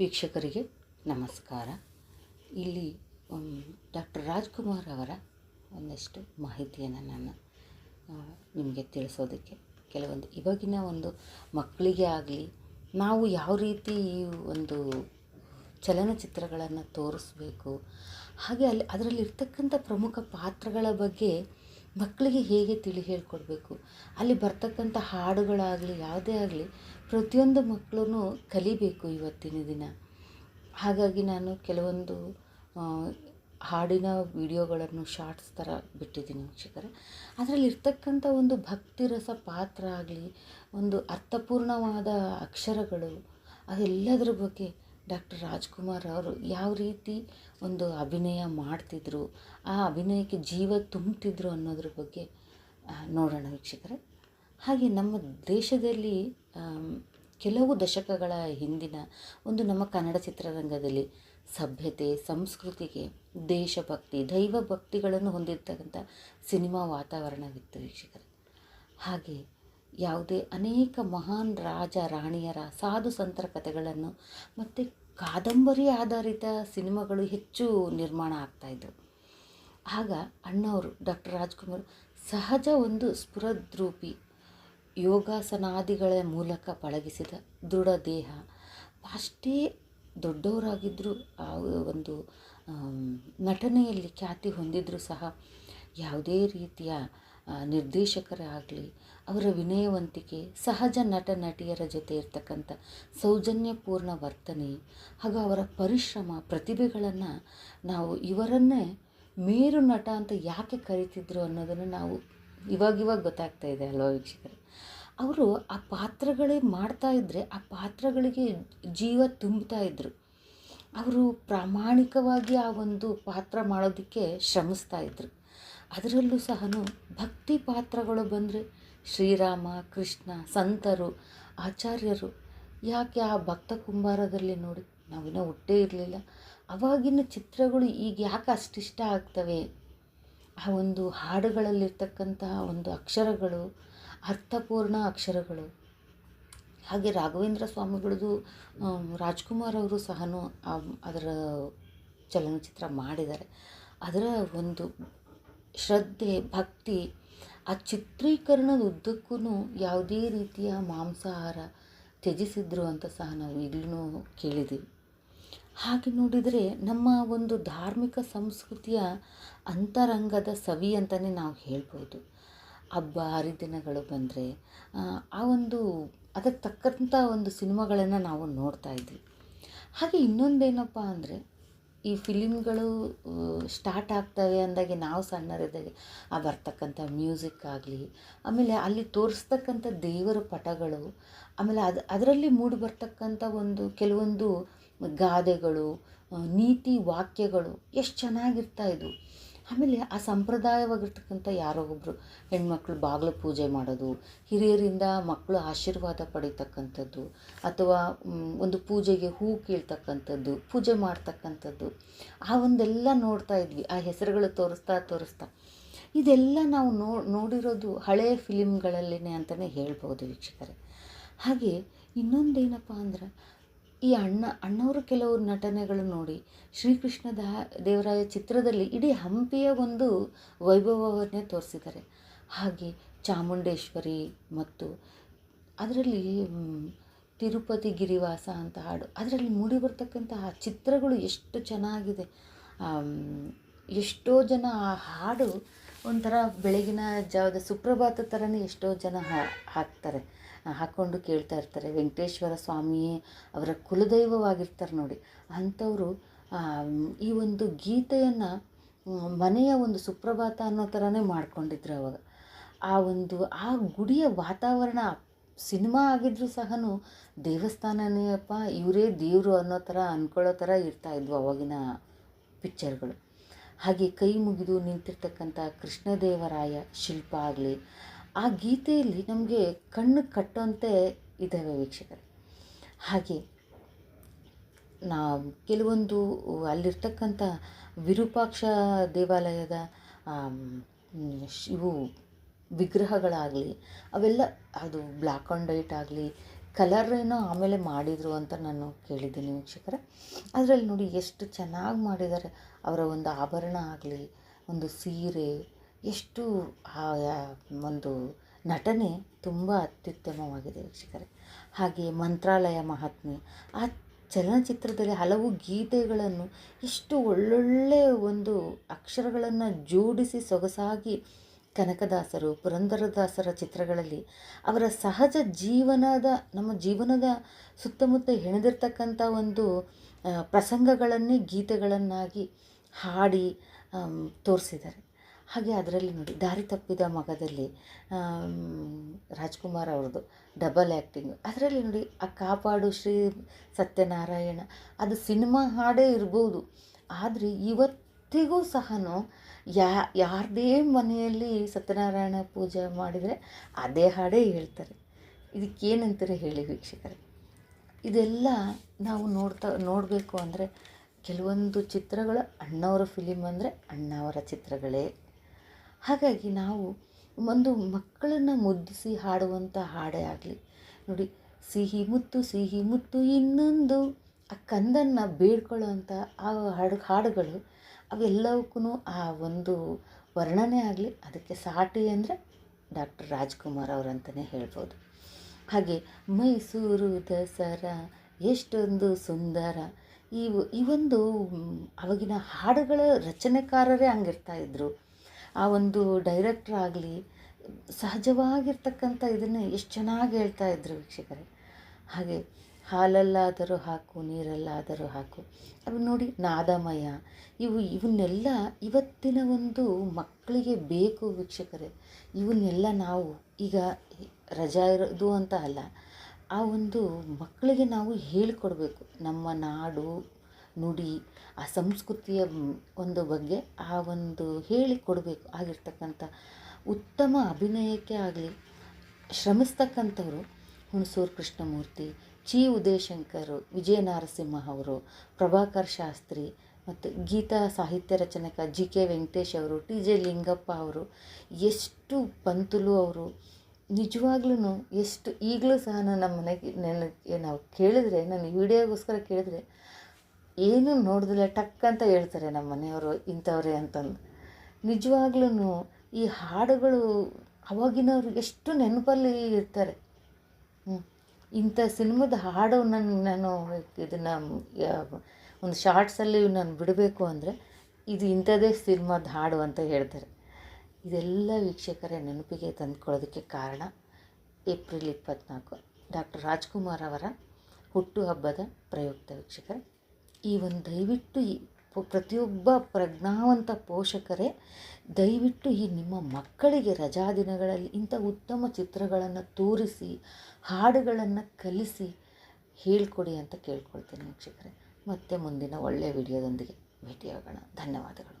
ವೀಕ್ಷಕರಿಗೆ ನಮಸ್ಕಾರ. ಇಲ್ಲಿ ಡಾಕ್ಟರ್ ರಾಜ್ಕುಮಾರ್ ಅವರ ಒಂದಷ್ಟು ಮಾಹಿತಿಯನ್ನು ನಾನು ನಿಮಗೆ ತಿಳಿಸೋದಕ್ಕೆ ಕೆಲವೊಂದು ಇವಾಗಿನ ಒಂದು ಮಕ್ಕಳಿಗೆ ಆಗಲಿ, ನಾವು ಯಾವ ರೀತಿ ಈ ಒಂದು ಚಲನಚಿತ್ರಗಳನ್ನು ತೋರಿಸ್ಬೇಕು, ಹಾಗೆ ಅಲ್ಲಿ, ಅದರಲ್ಲಿರ್ತಕ್ಕಂಥ ಪ್ರಮುಖ ಪಾತ್ರಗಳ ಬಗ್ಗೆ ಮಕ್ಕಳಿಗೆ ಹೇಗೆ ತಿಳಿ ಹೇಳಿಕೊಡ್ಬೇಕು, ಅಲ್ಲಿ ಬರ್ತಕ್ಕಂಥ ಹಾಡುಗಳಾಗಲಿ, ಯಾವುದೇ ಆಗಲಿ ಪ್ರತಿಯೊಂದು ಮಕ್ಕಳೂ ಕಲಿಬೇಕು ಇವತ್ತಿನ ದಿನ. ಹಾಗಾಗಿ ನಾನು ಕೆಲವೊಂದು ಹಾಡಿನ ವಿಡಿಯೋಗಳನ್ನು, ಶಾರ್ಟ್ಸ್ ಥರ ಬಿಟ್ಟಿದ್ದೀನಿ ವೀಕ್ಷಕರ. ಅದರಲ್ಲಿರ್ತಕ್ಕಂಥ ಒಂದು ಒಂದು ಭಕ್ತಿರಸ ಪಾತ್ರ ಆಗಲಿ, ಒಂದು ಅರ್ಥಪೂರ್ಣವಾದ ಅಕ್ಷರಗಳು, ಅದೆಲ್ಲದರ ಬಗ್ಗೆ ಡಾಕ್ಟರ್ ರಾಜ್ಕುಮಾರ್ ಅವರು ಯಾವ ರೀತಿ ಒಂದು ಅಭಿನಯ ಮಾಡ್ತಿದ್ರು, ಆ ಅಭಿನಯಕ್ಕೆ ಜೀವ ತುಂಬ್ತಿದ್ರು ಅನ್ನೋದ್ರ ಬಗ್ಗೆ ನೋಡೋಣ ವೀಕ್ಷಕರೇ. ಹಾಗೆ ನಮ್ಮ ದೇಶದಲ್ಲಿ ಕೆಲವು ದಶಕಗಳ ಹಿಂದಿನ ಒಂದು ನಮ್ಮ ಕನ್ನಡ ಚಿತ್ರರಂಗದಲ್ಲಿ ಸಭ್ಯತೆ, ಸಂಸ್ಕೃತಿಗೆ ದೇಶಭಕ್ತಿ ದೈವ ಭಕ್ತಿಗಳನ್ನು ಹೊಂದಿರತಕ್ಕಂಥ ಸಿನಿಮಾ ವಾತಾವರಣವಿತ್ತು ವೀಕ್ಷಕರೇ. ಹಾಗೆ ಯಾವುದೇ ಅನೇಕ ಮಹಾನ್ ರಾಜ, ರಾಣಿಯರ ಸಾಧು ಸಂತರ ಕಥೆಗಳನ್ನು ಮತ್ತು ಕಾದಂಬರಿ ಆಧಾರಿತ ಸಿನಿಮಾಗಳು ಹೆಚ್ಚು ನಿರ್ಮಾಣ ಆಗ್ತಾಯಿದ್ವು ಆಗ ಅಣ್ಣವರು ಡಾಕ್ಟರ್ ರಾಜ್ಕುಮಾರ್ ಸಹಜ ಒಂದು ಸ್ಫುರದ್ರೂಪಿ ಯೋಗಾಸನಾದಿಗಳ ಮೂಲಕ ಪಳಗಿಸಿದ ದೃಢ ದೇಹ. ಅಷ್ಟೇ ದೊಡ್ಡವರಾಗಿದ್ದರೂ ಆ ಒಂದು ನಟನೆಯಲ್ಲಿ ಖ್ಯಾತಿ ಹೊಂದಿದ್ರೂ ಸಹ ಯಾವುದೇ ರೀತಿಯ ನಿರ್ದೇಶಕರೇ ನಿರ್ದೇಶಕರಾಗಲಿ, ಅವರ ವಿನಯವಂತಿಕೆ, ಸಹಜ ನಟ ನಟಿಯರ ಜೊತೆ ಇರ್ತಕ್ಕಂಥ ಸೌಜನ್ಯಪೂರ್ಣ ವರ್ತನೆ ಹಾಗೂ ಅವರ ಪರಿಶ್ರಮ, ಪ್ರತಿಭೆಗಳನ್ನು ನಾವು ಇವರನ್ನೇ ಮೇರು ನಟ ಅಂತ ಯಾಕೆ ಕರಿತಿದ್ರು ಅನ್ನೋದನ್ನು ನಾವು ಇವಾಗಿವಾಗ ಗೊತ್ತಾಗ್ತಾ ಇದೆ ಅಲ್ವಾ ವೀಕ್ಷಕರು? ಅವರು ಆ ಪಾತ್ರಗಳೇ ಮಾಡ್ತಾ ಇದ್ದರೆ ಆ ಪಾತ್ರಗಳಿಗೆ ಜೀವ ತುಂಬ್ತಾ ಇದ್ದರು ಅವರು ಪ್ರಾಮಾಣಿಕವಾಗಿ ಆ ಒಂದು ಪಾತ್ರ ಮಾಡೋದಕ್ಕೆ ಶ್ರಮಿಸ್ತಾ ಇದ್ದರು ಅದರಲ್ಲೂ ಸಹ ಭಕ್ತಿ ಪಾತ್ರಗಳು ಬಂದರೆ ಶ್ರೀರಾಮ, ಕೃಷ್ಣ, ಸಂತರು, ಆಚಾರ್ಯರು. ಯಾಕೆ ಆ ಭಕ್ತ ಕುಂಬಾರದಲ್ಲಿ ನೋಡಿ ನಾವಿನ್ನೂ ಹುಟ್ಟೇ ಇರಲಿಲ್ಲ. ಅವಾಗಿನ ಚಿತ್ರಗಳು ಈಗ ಯಾಕೆ ಅಷ್ಟಿಷ್ಟ ಆಗ್ತವೆ? ಆ ಒಂದು ಹಾಡುಗಳಲ್ಲಿರ್ತಕ್ಕಂತಹ ಒಂದು ಅಕ್ಷರಗಳು, ಅರ್ಥಪೂರ್ಣ ಅಕ್ಷರಗಳು. ಹಾಗೆ ರಾಘವೇಂದ್ರ ಸ್ವಾಮಿಗಳದು ರಾಜ್ಕುಮಾರ್ ಅವರು ಸಹ ಅದರ ಚಲನಚಿತ್ರ ಮಾಡಿದ್ದಾರೆ. ಅದರ ಒಂದು ಶ್ರದ್ಧೆ, ಭಕ್ತಿ, ಆ ಚಿತ್ರೀಕರಣದ ಉದ್ದಕ್ಕೂ ಯಾವುದೇ ರೀತಿಯ ಮಾಂಸಾಹಾರ ತ್ಯಜಿಸಿದ್ರು ಅಂತ ಸಹ ನಾವು ಈಗಲೂ ಕೇಳಿದ್ದೀವಿ. ಹಾಗೆ ನೋಡಿದರೆ ನಮ್ಮ ಒಂದು ಧಾರ್ಮಿಕ ಸಂಸ್ಕೃತಿಯ ಅಂತರಂಗದ ಸವಿ ಅಂತಲೇ ನಾವು ಹೇಳ್ಬೋದು. ಹಬ್ಬ, ಹರಿದಿನಗಳು ಬಂದರೆ, ಆ ಒಂದು ಅದಕ್ಕೆ ತಕ್ಕಂಥ ಒಂದು ಸಿನಿಮಾಗಳನ್ನು ನಾವು ನೋಡ್ತಾ ಇದ್ವಿ. ಹಾಗೆ ಇನ್ನೊಂದೇನಪ್ಪ ಅಂದರೆ, ಈ ಫಿಲಿಮ್ಗಳು ಸ್ಟಾರ್ಟ್ ಆಗ್ತವೆ ಅಂದಾಗೆ ನಾವು ಸಣ್ಣರಿದ್ದಾಗೆ, ಆ ಬರ್ತಕ್ಕಂಥ ಮ್ಯೂಸಿಕ್ ಆಗಲಿ, ಆಮೇಲೆ ಅಲ್ಲಿ ತೋರಿಸ್ತಕ್ಕಂಥ ದೇವರ ಪಟಗಳು, ಆಮೇಲೆ ಅದು, ಅದರಲ್ಲಿ ಮೂಡಿ ಬರ್ತಕ್ಕಂಥ ಒಂದು ಕೆಲವೊಂದು ಗಾದೆಗಳು ನೀತಿ ವಾಕ್ಯಗಳು ಎಷ್ಟು ಚೆನ್ನಾಗಿರ್ತಾ ಇದ್ವು ಆಮೇಲೆ ಆ ಸಂಪ್ರದಾಯವಾಗಿರ್ತಕ್ಕಂಥ ಯಾರೋ ಒಬ್ಬರು ಹೆಣ್ಮಕ್ಳು ಬಾಗಿಲು ಪೂಜೆ ಮಾಡೋದು, ಹಿರಿಯರಿಂದ ಮಕ್ಕಳು ಆಶೀರ್ವಾದ ಪಡೀತಕ್ಕಂಥದ್ದು, ಅಥವಾ ಒಂದು ಪೂಜೆಗೆ ಹೂ ಕೀಳ್ತಕ್ಕಂಥದ್ದು, ಪೂಜೆ ಮಾಡ್ತಕ್ಕಂಥದ್ದು, ಆ ಒಂದೆಲ್ಲ ನೋಡ್ತಾ ಇದ್ವಿ, ಆ ಹೆಸರುಗಳು ತೋರಿಸ್ತಾ ತೋರಿಸ್ತಾ. ಇದೆಲ್ಲ ನಾವು ನೋ, ನೋಡಿರೋದು ಹಳೆಯ ಫಿಲಿಮ್ಗಳಲ್ಲೇ ಅಂತಲೇ ಹೇಳ್ಬೋದು ವೀಕ್ಷಕರೇ. ಹಾಗೆ ಇನ್ನೊಂದೇನಪ್ಪ ಅಂದ್ರೆ ಈ ಅಣ್ಣ ಅಣ್ಣವರು ಕೆಲವು ನಟನೆಗಳು ನೋಡಿ ಶ್ರೀಕೃಷ್ಣ ದೇವರಾಯ ಚಿತ್ರದಲ್ಲಿ ಇಡೀ ಹಂಪಿಯ ಒಂದು ವೈಭವವನ್ನೇ ತೋರಿಸಿದ್ದಾರೆ. ಹಾಗೆ ಚಾಮುಂಡೇಶ್ವರಿ ಮತ್ತು ಅದರಲ್ಲಿ ತಿರುಪತಿ ಗಿರಿವಾಸ ಅಂತ ಹಾಡು, ಅದರಲ್ಲಿ ಮೂಡಿ ಬರ್ತಕ್ಕಂತಹ ಚಿತ್ರಗಳು ಎಷ್ಟು ಚೆನ್ನಾಗಿದೆ. ಎಷ್ಟೋ ಜನ ಆ ಹಾಡು ಒಂಥರ ಬೆಳಗಿನ ಜಾವದ ಸುಪ್ರಭಾತ ಥರನೇ ಎಷ್ಟೋ ಜನ ಹಾಕ್ತಾರೆ. ಹಾಕ್ಕೊಂಡು ಕೇಳ್ತಾ ಇರ್ತಾರೆ, ವೆಂಕಟೇಶ್ವರ ಸ್ವಾಮಿಯೇ, ಅವರ ಕುಲದೈವವಾಗಿರ್ತಾರೆ ನೋಡಿ. ಅಂಥವರು ಈ ಒಂದು ಗೀತೆಯನ್ನು ಮನೆಯ ಒಂದು ಸುಪ್ರಭಾತ ಅನ್ನೋ ಥರನೇ ಮಾಡ್ಕೊಂಡಿದ್ರು ಅವಾಗ. ಆ ಒಂದು, ಆ ಗುಡಿಯ ವಾತಾವರಣ, ಸಿನಿಮಾ ಆಗಿದ್ರೂ ಸಹ ದೇವಸ್ಥಾನನೇ ಅಪ್ಪ ಇವರೇ ದೇವರು ಅನ್ನೋ ಥರ ಅಂದ್ಕೊಳ್ಳೋ ಥರ ಇರ್ತಾ ಇದ್ವು ಅವಾಗಿನ ಪಿಕ್ಚರ್ಗಳು. ಹಾಗೆ ಕೈ ಮುಗಿದು ನಿಂತಿರ್ತಕ್ಕಂಥ ಕೃಷ್ಣದೇವರಾಯ ಶಿಲ್ಪ ಆಗಲಿ ಆ ಗೀತೆಯಲ್ಲಿ ನಮಗೆ ಕಣ್ಣು ಕಟ್ಟುವಂತೆ ಇದ್ದಾವೆ ವೀಕ್ಷಕರೇ. ಹಾಗೆ ನಾ ಕೆಲವೊಂದು ಅಲ್ಲಿರ್ತಕ್ಕಂಥ ವಿರೂಪಾಕ್ಷ ದೇವಾಲಯದ ಶ್- ಇವು ವಿಗ್ರಹಗಳಾಗಲಿ, ಅವೆಲ್ಲ ಅದು ಬ್ಲ್ಯಾಕ್ ಆ್ಯಂಡ್ ವೈಟ್ ಆಗಲಿ, ಕಲರ್ ಏನೋ ಆಮೇಲೆ ಮಾಡಿದರು ಅಂತ ನಾನು ಕೇಳಿದ್ದೀನಿ ವೀಕ್ಷಕರ. ಅದರಲ್ಲಿ ನೋಡಿ ಎಷ್ಟು ಚೆನ್ನಾಗಿ ಮಾಡಿದ್ದಾರೆ. ಅವರ ಒಂದು ಆಭರಣ ಆಗಲಿ, ಒಂದು ಸೀರೆ ಎಷ್ಟು ಒಂದು ನಟನೆ ತುಂಬ ಅತ್ಯುತ್ತಮವಾಗಿದೆ ವೀಕ್ಷಕರೇ. ಹಾಗೆ ಮಂತ್ರಾಲಯ ಮಹಾತ್ಮೆ, ಆ ಚಲನಚಿತ್ರದಲ್ಲಿ ಹಲವು ಗೀತೆಗಳನ್ನು ಎಷ್ಟು ಒಳ್ಳೊಳ್ಳೆ ಒಂದು ಅಕ್ಷರಗಳನ್ನು ಜೋಡಿಸಿ ಸೊಗಸಾಗಿ ಕನಕದಾಸರು, ಪುರಂದರದಾಸರ ಚಿತ್ರಗಳಲ್ಲಿ ಅವರ ಸಹಜ ಜೀವನದ, ನಮ್ಮ ಜೀವನದ ಸುತ್ತಮುತ್ತ ಹೆಣೆದಿರ್ತಕ್ಕಂಥ ಒಂದು ಪ್ರಸಂಗಗಳನ್ನೇ ಗೀತೆಗಳನ್ನಾಗಿ ಹಾಡಿ ತೋರಿಸಿದ್ದಾರೆ. ಹಾಗೆ ಅದರಲ್ಲಿ ನೋಡಿ, ದಾರಿ ತಪ್ಪಿದ ಮಗದಲ್ಲಿ ರಾಜ್ಕುಮಾರ್ ಅವ್ರದ್ದು ಡಬಲ್ ಆ್ಯಕ್ಟಿಂಗ್ ಅದರಲ್ಲಿ ನೋಡಿ, ಆ ಕಾಪಾಡು ಶ್ರೀ ಸತ್ಯನಾರಾಯಣ, ಅದು ಸಿನಿಮಾ ಹಾಡೇ ಇರ್ಬೋದು. ಆದರೆ ಇವತ್ತಿಗೂ ಸಹ ಯಾ, ಯಾರದೇ ಮನೆಯಲ್ಲಿ ಸತ್ಯನಾರಾಯಣ ಪೂಜೆ ಮಾಡಿದರೆ ಅದೇ ಹಾಡೇ ಹೇಳ್ತಾರೆ. ಇದಕ್ಕೇನಂತಾರೆ ಹೇಳಿ ವೀಕ್ಷಕರೇ? ಇದೆಲ್ಲ ನಾವು ನೋಡ್ತಾ, ನೋಡಬೇಕು ಅಂದರೆ ಕೆಲವೊಂದು ಚಿತ್ರಗಳು ಅಣ್ಣವರ ಫಿಲಿಮ್ ಅಂದರೆ ಅಣ್ಣವರ ಚಿತ್ರಗಳೇ. ಹಾಗಾಗಿ ನಾವು ಒಂದು ಮಕ್ಕಳನ್ನು ಮುದ್ದಿಸಿ ಹಾಡುವಂಥ ಹಾಡೇ ಆಗಲಿ. ನೋಡಿ, ಸಿಹಿ ಮುತ್ತು ಸಿಹಿ ಮುತ್ತು ಇನ್ನೊಂದು. ಆ ಕಂದನ್ನು ಬೇಡ್ಕೊಳ್ಳೋವಂಥ ಆ ಹಾಡು, ಹಾಡುಗಳು ಅವೆಲ್ಲವಕ್ಕೂ ಆ ಒಂದು ವರ್ಣನೆ ಆಗಲಿ. ಅದಕ್ಕೆ ಸಾಟಿ ಅಂದರೆ ಡಾಕ್ಟರ್ ರಾಜ್ಕುಮಾರ್ ಅವರಂತಲೇ ಹೇಳ್ಬೋದು. ಹಾಗೆ ಮೈಸೂರು ದಸರಾ, ಎಷ್ಟೊಂದು ಸುಂದರ. ಇವು, ಈ ಒಂದು ಅವಾಗಿನ ಹಾಡುಗಳ ರಚನೆಕಾರರೇ ಹಂಗಿರ್ತಾ ಇದ್ರು. ಆ ಒಂದು ಡೈರೆಕ್ಟ್ರ್ ಆಗಲಿ, ಸಹಜವಾಗಿರ್ತಕ್ಕಂಥ ಇದನ್ನು ಎಷ್ಟು ಚೆನ್ನಾಗಿ ಹೇಳ್ತಾ ಇದ್ದರು ವೀಕ್ಷಕರೇ. ಹಾಗೆ ಹಾಲಲ್ಲಾದರೂ ಹಾಕು, ನೀರಲ್ಲಾದರೂ ಹಾಕು. ಅವು ನೋಡಿ ನಾದಮಯ, ಇವು ಇವನ್ನೆಲ್ಲ ಇವತ್ತಿನ ಒಂದು ಮಕ್ಕಳಿಗೆ ಬೇಕು ವೀಕ್ಷಕರೇ. ಇವನ್ನೆಲ್ಲ ನಾವು ಈಗ ರಜಾ ಇರೋದು ಅಂತ ಅಲ್ಲ, ಆ ಒಂದು ಮಕ್ಕಳಿಗೆ ನಾವು ಹೇಳಿಕೊಡ್ಬೇಕು. ನಮ್ಮ ನಾಡು ನುಡಿ, ಆ ಸಂಸ್ಕೃತಿಯ ಒಂದು ಬಗ್ಗೆ ಆ ಒಂದು ಹೇಳಿಕೊಡಬೇಕು ಆಗಿರ್ತಕ್ಕಂಥ ಉತ್ತಮ ಅಭಿನಯಕ್ಕೆ ಆಗಲಿ, ಶ್ರಮಿಸ್ತಕ್ಕಂಥವ್ರು ಹುಣಸೂರು ಕೃಷ್ಣಮೂರ್ತಿ, ಚಿ ಉದಯಶಂಕರ್ ವಿಜಯ ನರಸಿಂಹ ಅವರು, ಪ್ರಭಾಕರ್ ಶಾಸ್ತ್ರಿ ಮತ್ತು ಗೀತಾ ಸಾಹಿತ್ಯ ರಚನಕ ಜಿ ಕೆ ವೆಂಕಟೇಶ್ ಅವರು, ಟಿ ಜೆ ಲಿಂಗಪ್ಪ ಅವರು, ಎಷ್ಟು ಪಂತುಲು ಅವರು ನಿಜವಾಗ್ಲೂ ಎಷ್ಟು ಈಗಲೂ ಸಹ ನಾನು ನಮ್ಮ ಮನೆಗೆ ನೆನ ನಾವು ಕೇಳಿದ್ರೆ ನಾನು ವಿಡಿಯೋಗೋಸ್ಕರ ಕೇಳಿದ್ರೆ ಏನೂ ನೋಡಿದ್ರೆ ಟಕ್ ಅಂತ ಹೇಳ್ತಾರೆ ನಮ್ಮ ಮನೆಯವರು ಇಂಥವ್ರೆ ಅಂತಂದು. ನಿಜವಾಗ್ಲೂ ಈ ಹಾಡುಗಳು ಅವಾಗಿನವ್ರು ಎಷ್ಟು ನೆನಪಲ್ಲಿ ಇರ್ತಾರೆ. ಇಂಥ ಸಿನಿಮಾದ ಹಾಡು ನನ್ನ ನಾನು ಇದನ್ನು ಒಂದು ಶಾರ್ಟ್ಸಲ್ಲಿ ನಾನು ಬಿಡಬೇಕು ಅಂದರೆ ಇದು ಇಂಥದ್ದೇ ಸಿನಿಮಾದ ಹಾಡು ಅಂತ ಹೇಳ್ತಾರೆ. ಇದೆಲ್ಲ ವೀಕ್ಷಕರ ನೆನಪಿಗೆ ತಂದುಕೊಳ್ಳೋದಕ್ಕೆ ಕಾರಣ ಏಪ್ರಿಲ್ ಇಪ್ಪತ್ತ್ನಾಲ್ಕು ಡಾಕ್ಟರ್ ರಾಜ್ಕುಮಾರ್ ಅವರ ಹುಟ್ಟುಹಬ್ಬದ ಪ್ರಯುಕ್ತ ವೀಕ್ಷಕರೇ. ಈ ಒಂದು ದಯವಿಟ್ಟು ಈ ಪ್ರತಿಯೊಬ್ಬ ಪ್ರಜ್ಞಾವಂತ ಪೋಷಕರೇ, ದಯವಿಟ್ಟು ಈ ನಿಮ್ಮ ಮಕ್ಕಳಿಗೆ ರಜಾ ದಿನಗಳಲ್ಲಿ ಇಂಥ ಉತ್ತಮ ಚಿತ್ರಗಳನ್ನು ತೋರಿಸಿ, ಹಾಡುಗಳನ್ನು ಕಲಿಸಿ ಹೇಳಿಕೊಡಿ ಅಂತ ಕೇಳ್ಕೊಳ್ತೀನಿ ವೀಕ್ಷಕರೇ. ಮತ್ತೆ ಮುಂದಿನ ಒಳ್ಳೆಯ ವಿಡಿಯೋದೊಂದಿಗೆ ಭೇಟಿಯಾಗೋಣ. ಧನ್ಯವಾದಗಳು.